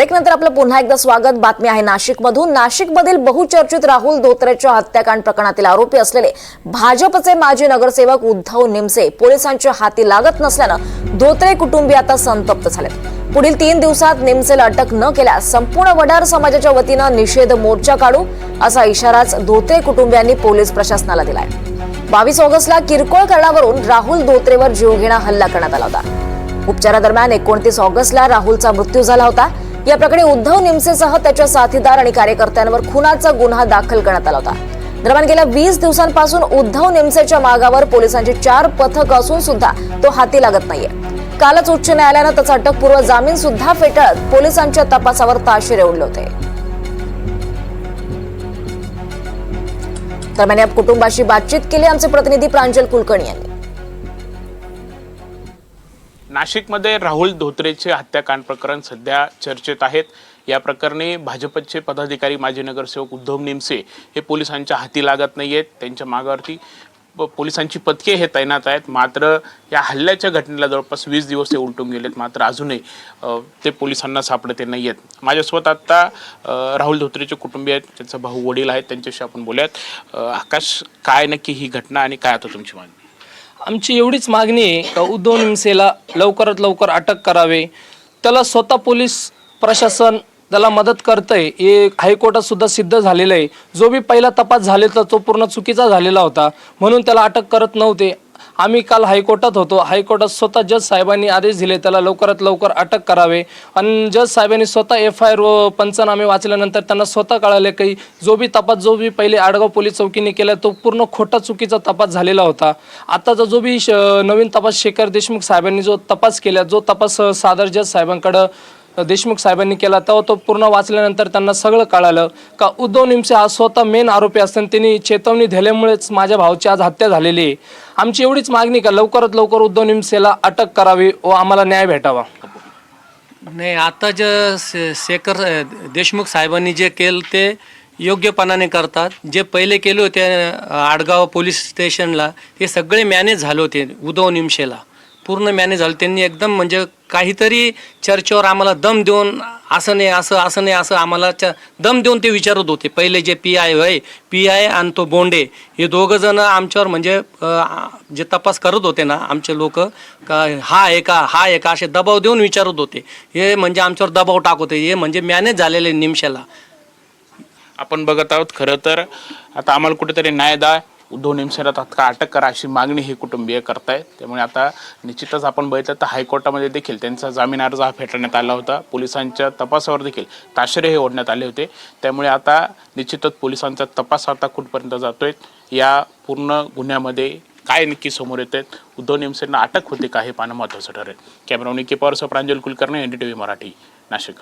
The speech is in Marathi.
ब्रेकनंतर आपलं पुन्हा एकदा स्वागत. बातमी आहे नाशिकमधून. नाशिकमधील बहुचर्चित राहुल धोत्रेच्या हत्याकांड प्रकरणातील आरोपी असलेले भाजपचे माजी नगरसेवक उद्धव निमसे पोलिसांच्या हाती लागत नसल्यानं धोत्रे कुटुंबीय आता संतप्त झालेत. पुढील तीन दिवसात निमसेला अटक न केल्यास संपूर्ण वडार समाजाच्या वतीनं निषेध मोर्चा काढू असा इशाराच धोत्रे कुटुंबियांनी पोलीस प्रशासनाला दिलाय. बावीस ऑगस्टला किरकोळ कारणावरून राहुल धोत्रेवर जीवघेणा हल्ला करण्यात आला होता. उपचारादरम्यान एकोणतीस ऑगस्टला राहुलचा मृत्यू झाला होता. या प्रकरणी उद्धव निमसेसह त्याच्या साथीदार आणि कार्यकर्त्यांवर खुनाचा गुन्हा दाखल करण्यात आला होता. दरम्यान गेल्या वीस दिवसांपासून उद्धव निमसेच्या मागावर पोलिसांची चार पथक असून सुद्धा तो हाती लागत नाहीये. कालच उच्च न्यायालयानं त्याचा अटकपूर्व जामीन सुद्धा फेटाळत पोलिसांच्या तपासावर ताशेरे ओढले होते. दरम्यान या कुटुंबाशी बातचीत केली आमचे प्रतिनिधी प्रांजल कुलकर्णी यांनी. नाशिकमध्ये राहुल धोत्रेचे हत्याकांड प्रकरण सध्या चर्चेत आहेत. या प्रकरणी भाजपचे पदाधिकारी माजी नगरसेवक उद्धव निमसे हे पोलिसांच्या हाती लागत नाही आहेत त्यांच्या मागावरती प- पोलिसांची पथके हे तैनात आहेत. मात्र या हल्ल्याच्या घटनेला जवळपास वीस दिवस ते उलटून गेलेत. मात्र अजूनही ते पोलिसांना सापडते नाही आहेत माझ्यासोबत आत्ता राहुल धोत्रेचे कुटुंबीय आहेत. त्यांचा भाऊ वडील आहेत. त्यांच्याशी आपण बोलूयात. आकाश काय नक्की ही घटना आणि काय आता तुमची मागणी? आमची एवढीच मागणी आहे का उद्धव निमसेला लवकरात लवकर अटक करावे. त्याला स्वतः पोलीस प्रशासन त्याला मदत करतंय. हे हायकोर्टात सुद्धा सिद्ध झालेलं आहे. जो बी पहिला तपास झालेला तो पूर्ण चुकीचा झालेला होता. म्हणून त्याला अटक करत नव्हते. आम्ही काल हायकोर्टात होतो. हायकोर्टात स्वतः जज साहेबांनी आदेश दिले. त्याला लवकरात लवकर अटक करावे. आणि जज साहेबांनी स्वतः एफ आय आर व पंचनामे वाचल्यानंतर त्यांना स्वतः कळाले की जो बी तपास जो बी पहिले आडगाव पोलीस चौकीने केला तो पूर्ण खोटा चुकीचा तपास झालेला होता. आताचा जो बी श- नवीन तपास शेखर देशमुख साहेबांनी जो तपास केला जो तपास सादर जज साहेबांकडं देशमुख साहेबांनी केला तेव्हा तो पूर्ण वाचल्यानंतर त्यांना सगळं कळालं का उद्धव निमसे हा स्वतः मेन आरोपी असताना त्यांनी चेतवणी दिल्यामुळेच माझ्या भावाची आज हत्या झालेली आहे. आमची एवढीच मागणी का लवकरात लवकर उद्धव निमसेला अटक करावी व आम्हाला न्याय भेटावा? नाही आता जे शे- शेखर देशमुख साहेबांनी जे केलं ते योग्यपणाने करतात. जे पहिले केले होते आडगाव पोलीस स्टेशनला ते सगळे मॅनेज झाले होते उद्धव निमशेला पूर्ण मॅनेज झालं. त्यांनी एकदम म्हणजे काहीतरी चर्चेवर आम्हाला दम देऊन असं नाही असं असं नाही असं आम्हाला च दम देऊन ते विचारत होते. पहिले जे पी आय होय पी आय आणि तो बोंडे हे दोघं जण आमच्यावर म्हणजे जे तपास करत होते ना आमचे लोक का हा आहे का हा आहे का असे दबाव देऊन विचारत होते. हे म्हणजे आमच्यावर दबाव टाकत होते. हे म्हणजे मॅनेज झालेले निमिषाला आपण बघत आहोत. खरं तर आता आम्हाला कुठेतरी न्याय द्या. उद्धव निमसेला तात्काळ अटक करा अशी मागणी हे कुटुंबीय करतायत. त्यामुळे आता निश्चितच आपण बघितलं तर हायकोर्टामध्ये देखील त्यांचा जामीन अर्ज हा फेटाळण्यात आला होता. पोलिसांच्या तपासावर देखील ताशेरे हे ओढण्यात आले होते. त्यामुळे आता निश्चितच पोलिसांचा तपास आता कुठपर्यंत जातोय या पूर्ण गुन्ह्यामध्ये काय नक्की समोर येत आहेत उद्धव निमसेंना अटक होते का हे पाहणं महत्त्वाचं ठरेल. Camera Niki पवारसह Pranjal Kulkarni N D T V Marathi Nashik.